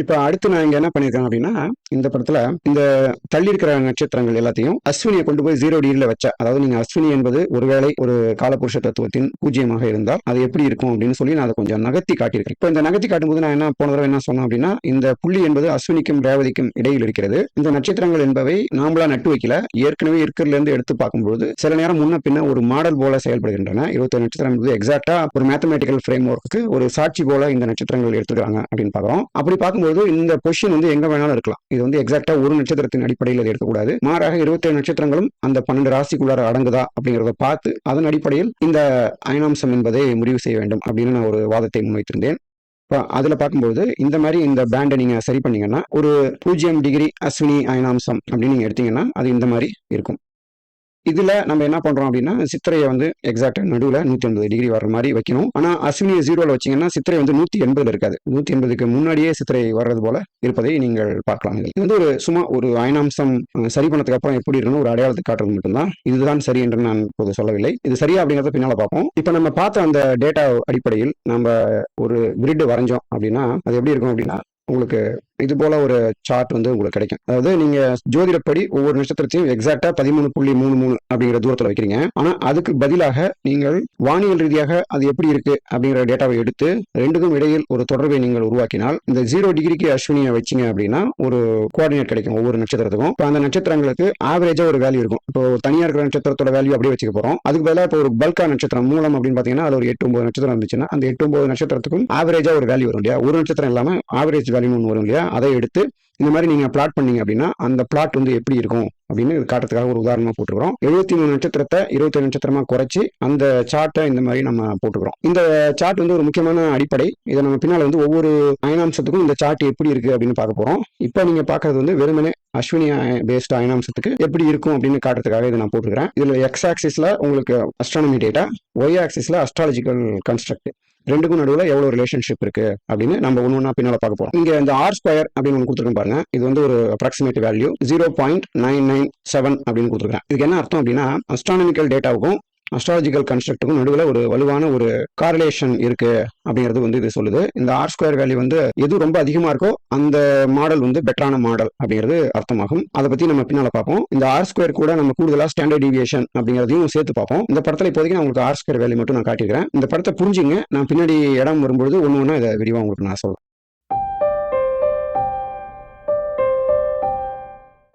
இப்போ அடுத்து நான் இங்க என்ன பண்ணிருக்கேன் அப்படின்னா இந்த படத்துல இந்த தள்ளி இருக்கிற நட்சத்திரங்கள் எல்லாத்தையும் அஸ்வினியை கொண்டு போய் ஜீரோ டிகிரியில் வச்ச அதாவது நீங்கள் அஸ்வினி என்பது ஒருவேளை ஒரு காலபுருஷ தத்துவத்தின் பூஜ்ஜியமாக இருந்தால் அது எப்படி இருக்கும் அப்படின்னு சொல்லி நான் அதை கொஞ்சம் நகர்த்தி காட்டியிருக்கேன் இப்போ இந்த நகர்த்தி காட்டும்போது நான் என்ன போன தடவை என்ன சொன்னேன் அப்படின்னா இந்த புள்ளி என்பது அஸ்வினிக்கும் ரேவதிக்கும் இடையில் இருக்கிறது. இந்த நட்சத்திரங்கள் என்பவை நாமளா நட்டு வைக்கல. ஏற்கனவே இருக்கிறதுல இருந்து எடுத்து பார்க்கும்போது சில நேரம் முன்ன பின்ன ஒரு மாடல் போல செயல்படுகின்றன. இருபத்தி நட்சத்திரம் என்பது எக்ஸாக்டா ஒரு மேத்தமேட்டிக்கல் ஃப்ரேம் ஒர்க்கு ஒரு சாட்சி போல இந்த நட்சத்திரங்கள் எடுத்துக்கிறாங்க அப்படின்னு பார்க்குறோம். அப்படி பார்க்கும்போது இந்த கொஷின் வந்து எங்க வேணாலும் இருக்கலாம். இது வந்து எக்ஸாக்டா ஒரு நட்சத்திரத்தின் அடிப்படையில் எடுக்கக்கூடாது. மாறாக இருபத்தேழு நட்சத்திரங்களும் அந்த பன்னெண்டு ராசிக்குள்ளார அடங்குதா அப்படிங்கிறத பார்த்து அதன் அடிப்படையில் இந்த அயனாம்சம் என்பதை முடிவு செய்ய வேண்டும் அப்படின்னு நான் ஒரு வாதத்தை முன்வைத்திருந்தேன். இப்போ அதில் பார்க்கும்போது இந்த மாதிரி இந்த பேண்டை நீங்கள் சரி பண்ணீங்கன்னா ஒரு பூஜ்ஜியம் டிகிரி அஸ்வினி அயனாம்சம் அப்படின்னு நீங்கள் எடுத்தீங்கன்னா அது இந்த மாதிரி இருக்கும். இதுல நம்ம என்ன பண்றோம் அப்படின்னா சித்திரையை வந்து எக்ஸாக்டா நடுவில் நூத்தி எண்பது டிகிரி வர மாதிரி வைக்கணும். ஆனா அஸ்வினியை ஜீரோல வச்சீங்கன்னா சித்திரை வந்து நூத்தி எண்பதுல இருக்காது. நூத்தி எண்பதுக்கு முன்னாடியே சித்திரை வர்றது போல இருப்பதை நீங்கள் பார்க்கலாம். இது வந்து ஒரு சும்மா ஒரு அயனாம்சம் சரி பண்ணதுக்கு அப்புறம் எப்படி இருக்கணும் ஒரு அடையாளத்தை காட்டுறது மட்டும்தான். இதுதான் சரி என்று நான் இப்போது சொல்லவில்லை. இது சரியா அப்படிங்கறத பின்னால பார்ப்போம். இப்போ நம்ம பார்த்த அந்த டேட்டா அடிப்படையில் நம்ம ஒரு கிரிட் வரைஞ்சோம் அப்படின்னா அது எப்படி இருக்கும் அப்படின்னா உங்களுக்கு இது போல ஒரு சார்ட் வந்து உங்களுக்கு கிடைக்கும். அதாவது நீங்க ஜோதிடப்படி ஒவ்வொரு நட்சத்திரத்தையும் எக்ஸாக்டா பதிமூணு புள்ளி மூணு மூணு அப்படிங்கிற தூரத்துல வைக்கிறீங்க. ஆனா அதுக்கு பதிலாக நீங்கள் வானியல் ரீதியாக அது எப்படி இருக்கு அப்படிங்கிற டேட்டாவை எடுத்து ரெண்டுக்கும் இடையில் ஒரு தொடர்பை நீங்கள் உருவாக்கினால் இந்த ஜீரோ டிகிரிக்கு அஸ்வினியை வச்சீங்க அப்படின்னா ஒரு கோஆர்டினேட் கிடைக்கும் ஒவ்வொரு நட்சத்திரத்துக்கும். இப்போ அந்த நட்சத்திரங்களுக்கு ஆவரேஜா ஒரு வேல்யூ இருக்கும். இப்போ தனியா இருக்கிற நட்சத்திரத்தோட வேல்யூ அப்படியே வச்சுக்க போறோம். அதுக்கு பதிலாக இப்போ ஒரு பல்கா நட்சத்திரம் மூலம் அப்படின்னு பாத்தீங்கன்னா அது ஒரு எட்டு ஒன்பது நட்சத்திரம் இருந்துச்சுன்னா அந்த எட்டு ஒன்பது நட்சத்திரத்துக்கும் ஆவரேஜா ஒரு வேல்யூ வரும் இல்லையா? ஒரு நட்சத்திரம் இல்லாம ஆவரேஜ் வேல்யூன்னு வரும் இல்லையா? அதை எடுத்து இந்த மாதிரி நீங்க பிளாட் பண்ணீங்க அப்படின்னா அந்த பிளாட் வந்து எப்படி இருக்கும் அப்படின்னு காட்டுறதுக்காக ஒரு உதாரணமாக போட்டுக்கிறோம். எழுபத்தி மூணு நட்சத்திரத்தை இருபத்தி நட்சத்திரமா குறைச்சி அந்த சார்ட்டை இந்த மாதிரி நம்ம போட்டுக்கிறோம். இந்த சார்ட் வந்து ஒரு முக்கியமான அடிப்படை. இதை நம்ம பின்னால் வந்து ஒவ்வொரு அயனாம்சத்துக்கும் இந்த சார்ட் எப்படி இருக்கு அப்படின்னு பார்க்க போகிறோம் இப்போ நீங்கள் பார்க்கறது வந்து வெறுமனே அஸ்வினி பேஸ்ட் அயனாம்சத்துக்கு எப்படி இருக்கும் அப்படின்னு காட்டுறதுக்காக இதை நான் போட்டுக்கிறேன். இதில் எக்ஸ் ஆக்சிஸில் உங்களுக்கு அஸ்ட்ரானமி டேட்டா ஒய் ஆக்சிஸில் அஸ்ட்ராலஜிக்கல் கன்ஸ்ட்ரக்ட் ரெண்டுக்கும் நடுவில் எவ்வளவு ரிலேஷன்ஷிப் இருக்கு அப்படின்னு நம்ம ஒன்று ஒன்றா பின்னால் பார்க்க போகிறோம் இங்கே இந்த ஆர் ஸ்கொயர் அப்படின்னு ஒன்று கொடுத்துருக்கோம் பாருங்க. இது வந்து ஒரு approximate value zero point nine nine seven அப்படின்னு கொடுத்துருக்கேன். இதுக்கு என்ன அர்த்தம் அப்படின்னா அஸ்ட்ரானமிக்கல் டேட்டாவுக்கும் அஸ்ட்ராலஜிக்கல் கன்ஸ்ட்ரக்ட்டுக்கும் நடுவில் ஒரு வலுவான ஒரு காரிலேஷன் இருக்கு அப்படிங்கிறது வந்து இது சொல்லுது. இந்த ஆர் ஸ்கொயர் வேல்யூ வந்து எது ரொம்ப அதிகமாக இருக்கோ அந்த மாடல் வந்து பெட்டரான மாடல் அப்படிங்கிறது அர்த்தமாகும். அதை பத்தி நம்ம பின்னால பார்ப்போம். இந்த ஆர் ஸ்கொயர் கூட நம்ம கூடுதலாக ஸ்டாண்டர்ட் டிவியேஷன் அப்படிங்கிறதையும் சேர்த்து பார்ப்போம். இந்த படத்தில் இப்போதைக்கு நான் உங்களுக்கு ஆர் ஸ்கொயர் வேல்யூ மட்டும் நான் காட்டியிருக்கிறேன். இந்த படத்தை புரிஞ்சுங்க. நான் பின்னாடி இடம் வரும்பொழுது ஒன்று ஒன்றா இதை விரிவாக உங்களுக்கு நான் சொல்றேன்.